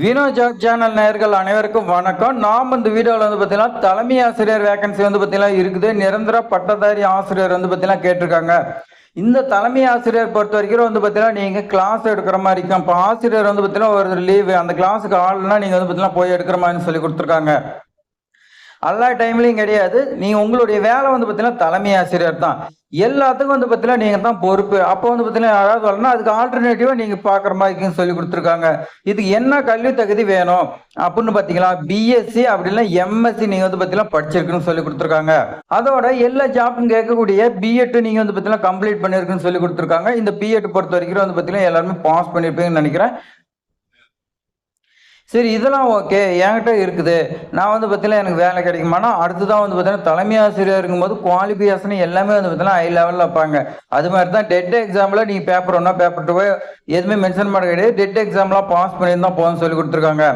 Vino jack channel நேயர்கள் அனைவருக்கும் வணக்கம். நாம் இந்த வீடியோவில் வந்து பார்த்தீங்கன்னா தலைமை ஆசிரியர் வேகன்சி வந்து பார்த்தீங்கன்னா இருக்குது. நிரந்தர பட்டதாரி ஆசிரியர் வந்து பார்த்தீங்கன்னா கேட்டிருக்காங்க. இந்த தலைமை ஆசிரியர் பொறுத்த வரைக்கும் வந்து பார்த்தீங்கன்னா நீங்கள் கிளாஸ் எடுக்கிற மாதிரி இருக்கும். இப்போ ஆசிரியர் வந்து பார்த்தீங்கன்னா ஒரு லீவு அந்த கிளாஸுக்கு ஆள்னா நீங்கள் வந்து பார்த்தீங்கன்னா போய் எடுக்கிற மாதிரி சொல்லி கொடுத்துருக்காங்க. எல்லா டைம்லையும் கிடையாது. நீங்கள் உங்களுடைய வேலை வந்து பார்த்தீங்கன்னா தலைமை ஆசிரியர் தான். எல்லாத்துக்கும் வந்து பார்த்தீங்கன்னா நீங்கள் தான் பொறுப்பு. அப்போ வந்து பார்த்தீங்கன்னா யாராவது வரலன்னா அதுக்கு ஆல்டர்னேட்டிவாக நீங்கள் பார்க்குற மாதிரி சொல்லி கொடுத்துருக்காங்க. இதுக்கு என்ன கல்வி தகுதி வேணும்? அப்படின்னு பார்த்தீங்களா பிஎஸ்சி அப்படின்னா எம்எஸ்சி நீங்கள் வந்து பார்த்தீங்கன்னா படிச்சிருக்குன்னு சொல்லி கொடுத்துருக்காங்க. அதோட எல்லா ஜாப்பும் கேட்கக்கூடிய பிஎட் நீங்கள் வந்து பார்த்தீங்கன்னா கம்ப்ளீட் பண்ணியிருக்குன்னு சொல்லி கொடுத்துருக்காங்க. இந்த பிஎட் பொறுத்த வரைக்கும் வந்து பார்த்தீங்கன்னா எல்லாருமே பாஸ் பண்ணியிருப்பீங்கன்னு நினைக்கிறேன். சரி இதெல்லாம் ஓகே என்கிட்ட இருக்குது. நான் வந்து பார்த்தீங்கன்னா எனக்கு வேலை கிடைக்குமானா அடுத்ததான் வந்து பார்த்தீங்கன்னா தலைமை ஆசிரியர் இருக்கும்போது குவாலிஃபிகேஷன் எல்லாமே வந்து பார்த்தீங்கன்னா ஹை லெவலில் வைப்பாங்க. அது மாதிரி தான் டெட் எக்ஸாமில் நீங்கள் பேப்பர் ஒன்றா பேப்பர் டூ எதுவுமே மென்ஷன் பண்ண கிடையாது. டெட் எக்ஸாம்லாம் பாஸ் பண்ணியிருந்தா போதும்னு சொல்லி கொடுத்துருக்காங்க.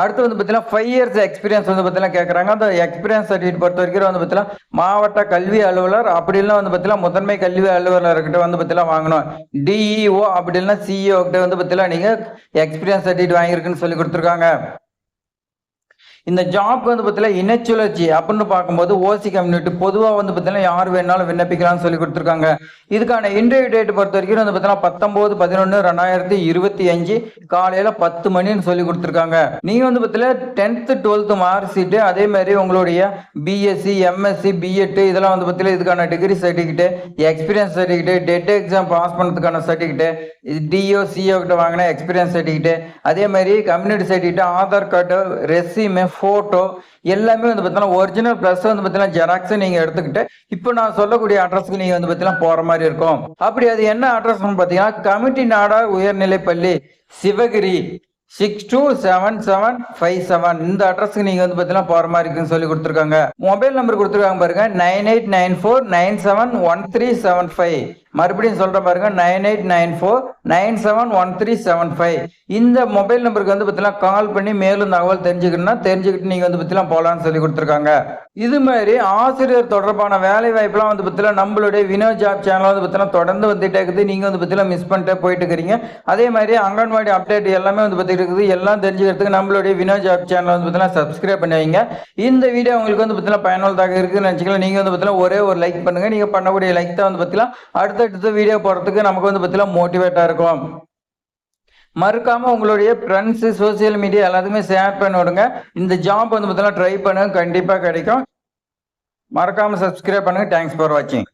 அடுத்து வந்து பார்த்தீங்கன்னா ஃபைவ் இயர்ஸ் எக்ஸ்பீரியன்ஸ் வந்து பார்த்தீங்கன்னா கேட்குறாங்க அந்த எக்ஸ்பீரியன்ஸ் சர்டிஃபிகேட் பொறுத்த வரைக்கும் வந்து பார்த்தீங்கன்னா மாவட்ட கல்வி அலுவலர் அப்படி இல்லைன்னா வந்து பார்த்தீங்கன்னா முதன்மை கல்வி அலுவலர்கிட்ட வந்து பார்த்தீங்கன்னா வாங்கணும். டிஇஓ அப்படி இல்லைன்னா சிஇஓ கிட்ட வந்து பார்த்தீங்கன்னா நீங்கள் எக்ஸ்பீரியன்ஸ் சர்டிஃபிகேட் வாங்கியிருக்குன்னு சொல்லி கொடுத்துருக்காங்க. இந்த ஜாப் வந்து பார்த்தீங்கன்னா இனச்சுழற்சி அப்படின்னு பார்க்கும்போது ஓசி கம்யூனிட்டி பொதுவாக வந்து பார்த்தீங்கன்னா யார் வேணாலும் விண்ணப்பிக்கலாம்னு சொல்லி கொடுத்துருக்காங்க. இதுக்கான இன்டர்வியூ டேட் பொறுத்த வரைக்கும் வந்து பார்த்தீங்கன்னா பத்தொம்போது பதினொன்று ரெண்டாயிரத்தி இருபத்தி அஞ்சு காலையில் பத்து மணின்னு சொல்லி கொடுத்துருக்காங்க. நீங்கள் வந்து பார்த்தீங்கன்னா டென்த்து டுவெல்த்து மார்க் ஷீட்டு அதே மாதிரி உங்களுடைய பிஎஸ்சி எம்எஸ்சி பிஎட் இதெல்லாம் வந்து பார்த்தீங்கன்னா இதுக்கான degree certificate experience certificate TET exam pass பண்ணதுக்கான certificate DO CO கிட்ட வாங்கின எக்ஸ்பீரியன்ஸ் சர்டிஃபிகேட்டு அதே மாதிரி community certificate Aadhaar card resume photo எல்லாமே வந்து பார்த்தீங்கன்னா ஒரிஜினல் ப்ளஸ் வந்து பார்த்தீங்கன்னா ஜெராக்ஸ் நீங்கள் எடுத்துக்கிட்டு இப்போ நான் சொல்லக்கூடிய அட்ரஸ்க்கு நீங்கள் வந்து பார்த்தீங்கன்னா போகிற மாதிரி இருக்கும். அப்படி அது என்ன அட்ரஸ்னு பார்த்தீங்கன்னா கமிட்டி நாடா உயர்நிலைப்பள்ளி Sivagiri. Six two seven seven five seven இந்த அட்ரஸ்க்கு நீங்கள் வந்து பார்த்தீங்கன்னா போகிற மாதிரி இருக்குன்னு சொல்லி கொடுத்துருக்காங்க. மொபைல் நம்பர் கொடுத்துருக்காங்க பாருங்க. Nine eight nine four nine seven one three seven five மறுபடியும் சொல்ற பாருங்க. Nine eight nine four nine seven one three seven five இந்த மொபைல் நம்பருக்கு வந்து பார்த்தீங்கன்னா கால் பண்ணி மேலும் தகவல் தெரிஞ்சுக்கணும்னா தெரிஞ்சுக்கிட்டு நீங்கள் வந்து பார்த்தீங்கன்னா போகலான்னு சொல்லி கொடுத்துருக்காங்க. இது மாதிரி ஆசிரியர் தொடர்பான வேலை வாய்ப்புலாம் வந்து பார்த்தீங்கன்னா நம்மளுடைய வினோ ஜாப் சேனல் வந்து பார்த்தீங்கன்னா தொடர்ந்து வந்துட்டே இருக்குது. நீங்கள் வந்து பார்த்தீங்கன்னா மிஸ் பண்ணிட்டே போயிட்டு இருக்கிறீங்க அதே மாதிரி அங்கன்வாடி அப்டேட் எல்லாமே வந்து பார்த்துட்டு இருக்குது. எல்லாம் தெரிஞ்சுக்கிறதுக்கு நம்மளுடைய வினோ ஜாப் சேனல் வந்து பார்த்தீங்கன்னா சப்ஸ்கிரைப் பண்ணி வைங்க. இந்த வீடியோ உங்களுக்கு வந்து பார்த்தீங்கன்னா பயனுள்ளதாக இருக்குன்னு நினச்சிக்கலாம் நீங்கள் வந்து பார்த்தீங்கன்னா ஒரே ஒரு லைக் பண்ணுங்கள் நீங்கள் பண்ணக்கூடிய லைக் தான் வந்து பார்த்தீங்கன்னா அடுத்தடுத்த வீடியோ போடுறதுக்கு நமக்கு வந்து பார்த்தீங்கன்னா மோட்டிவேட்டாக இருக்கும். மறுக்காமல் உங்களுடைய ஃப்ரெண்ட்ஸு சோசியல் மீடியா எல்லாத்துக்குமே ஷேர் பண்ணி விடுங்க. இந்த ஜாப் வந்து பார்த்தீங்கன்னா ட்ரை பண்ணுங்க. கண்டிப்பாக கிடைக்கும். மறக்காம சப்ஸ்கிரைப் பண்ணுங்க தேங்க்ஸ் ஃபார் வாட்சிங்